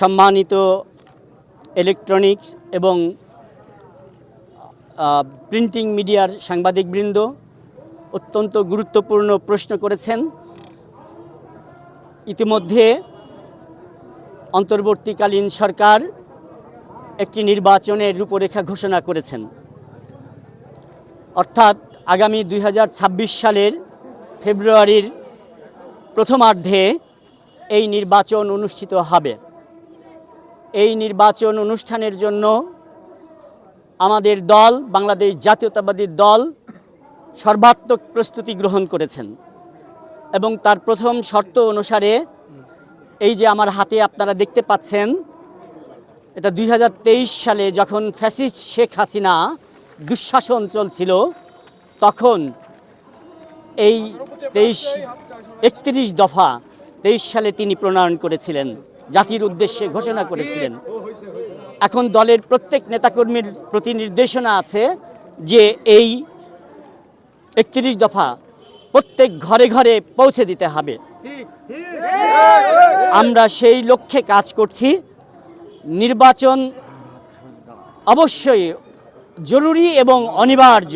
সম্মানিত ইলেকট্রনিক্স এবং প্রিন্টিং মিডিয়ার সাংবাদিকবৃন্দ, অত্যন্ত গুরুত্বপূর্ণ প্রশ্ন করেছেন। ইতিমধ্যে অন্তর্বর্তীকালীন সরকার একটি নির্বাচনের রূপরেখা ঘোষণা করেছেন। অর্থাৎ আগামী দুই হাজার ছাব্বিশ সালের ফেব্রুয়ারির প্রথমার্ধে এই নির্বাচন অনুষ্ঠিত হবে। এই নির্বাচন অনুষ্ঠানের জন্য আমাদের দল, বাংলাদেশ জাতীয়তাবাদী দল, সর্বাত্মক প্রস্তুতি গ্রহণ করেছেন। এবং তার প্রথম শর্ত অনুসারে এই যে আমার হাতে আপনারা দেখতে পাচ্ছেন, এটা দুই হাজার তেইশ সালে যখন ফ্যাসিস্ট শেখ হাসিনা দুঃশাসন চলছিল, তখন এই তেইশ, একত্রিশ দফা, তেইশ সালে তিনি প্রণয়ন করেছিলেন। জাতির উদ্দেশ্যে ঘোষণা করেছিলেন। এখন দলের প্রত্যেক নেতাকর্মীর প্রতি নির্দেশনা আছে যে এই একত্রিশ দফা প্রত্যেক ঘরে ঘরে পৌঁছে দিতে হবে। আমরা সেই লক্ষ্যে কাজ করছি। নির্বাচন অবশ্যই জরুরি এবং অনিবার্য।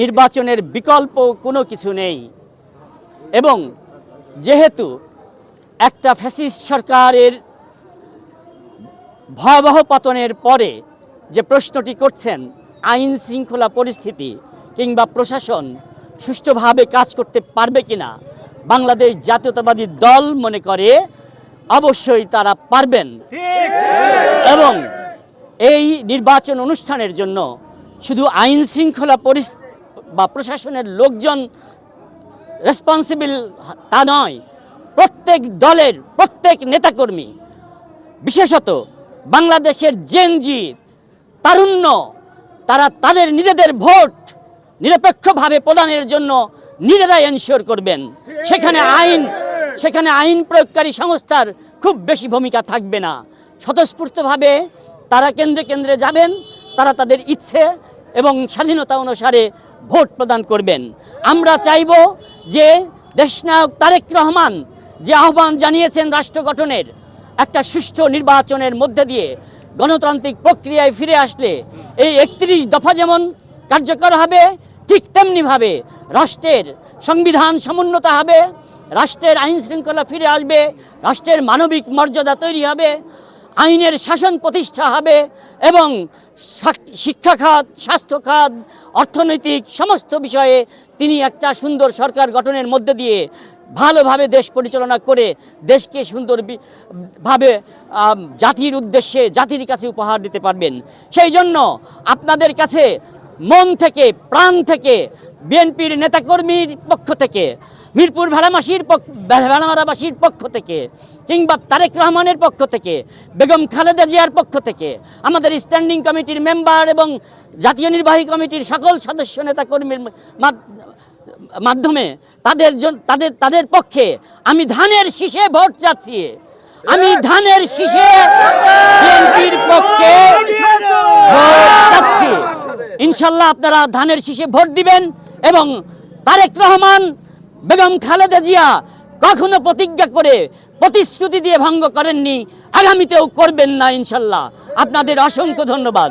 নির্বাচনের বিকল্প কোনো কিছু নেই। এবং যেহেতু একটা ফ্যাসিস্ট সরকারের ভয়াবহ পতনের পরে যে প্রশ্নটি করছেন, আইন শৃঙ্খলা পরিস্থিতি কিংবা প্রশাসন সুষ্ঠুভাবে কাজ করতে পারবে কিনা, বাংলাদেশ জাতীয়তাবাদী দল মনে করে অবশ্যই তারা পারবেন। এবং এই নির্বাচন অনুষ্ঠানের জন্য শুধু আইন শৃঙ্খলা পরিস বা প্রশাসনের লোকজন রেসপন্সিবল তা নয় প্রত্যেক দলের প্রত্যেক নেতাকর্মী, বিশেষত বাংলাদেশের জেনজি তারুণ্য, তারা তাদের নিজেদের ভোট নিরপেক্ষভাবে প্রদানের জন্য নিজেরাই এনশিওর করবেন। সেখানে আইন সেখানে আইন প্রয়োগকারী সংস্থার খুব বেশি ভূমিকা থাকবে না। স্বতঃস্ফূর্তভাবে তারা কেন্দ্রে কেন্দ্রে যাবেন, তারা তাদের ইচ্ছে এবং স্বাধীনতা অনুসারে ভোট প্রদান করবেন। আমরা চাইব যে দেশনায়ক তারেক রহমান যে আহ্বান জানিয়েছেন রাষ্ট্র গঠনের একটা সুষ্ঠু নির্বাচনের মধ্যে দিয়ে গণতান্ত্রিক প্রক্রিয়ায় ফিরে আসলে এই একত্রিশ দফা যেমন কার্যকর হবে, ঠিক তেমনিভাবে রাষ্ট্রের সংবিধান সমুন্নত হবে, রাষ্ট্রের আইন শৃঙ্খলা ফিরে আসবে, রাষ্ট্রের মানবিক মর্যাদা তৈরি হবে, আইনের শাসন প্রতিষ্ঠা হবে এবং শাক- শিক্ষা খাত, স্বাস্থ্য খাত, অর্থনৈতিক সমস্ত বিষয়ে তিনি একটা সুন্দর সরকার গঠনের মধ্যে দিয়ে ভালোভাবে দেশ পরিচালনা করে দেশকে সুন্দর ভাবে জাতির উদ্দেশ্যে জাতির কাছে উপহার দিতে পারবেন। সেই জন্য আপনাদের কাছে মন থেকে, প্রাণ থেকে বিএনপির নেতাকর্মীর পক্ষ থেকে, মিরপুর ভেড়ামাসির ভেড়ামারাবাসীর পক্ষ থেকে, কিংবা তারেক রহমানের পক্ষ থেকে, বেগম খালেদা জিয়ার পক্ষ থেকে, আমাদের স্ট্যান্ডিং কমিটির মেম্বার এবং জাতীয় নির্বাহী কমিটির সকল সদস্য নেতাকর্মীর মাধ্যমে তাদের তাদের তাদের পক্ষে আমি ধানের শীষে ভোট চাচ্ছি। আমি ধানের শীষে বিএনপির পক্ষে ভোট চাচ্ছি। ইনশাল্লাহ আপনারা ধানের শীষে ভোট দিবেন এবং তারেক রহমান বেগম খালেদা জিয়া কখনো প্রতিজ্ঞা করে প্রতিশ্রুতি দিয়ে ভঙ্গ করেননি আগামীতেও করবেন না ইনশাল্লাহ। আপনাদের অসংখ্য ধন্যবাদ।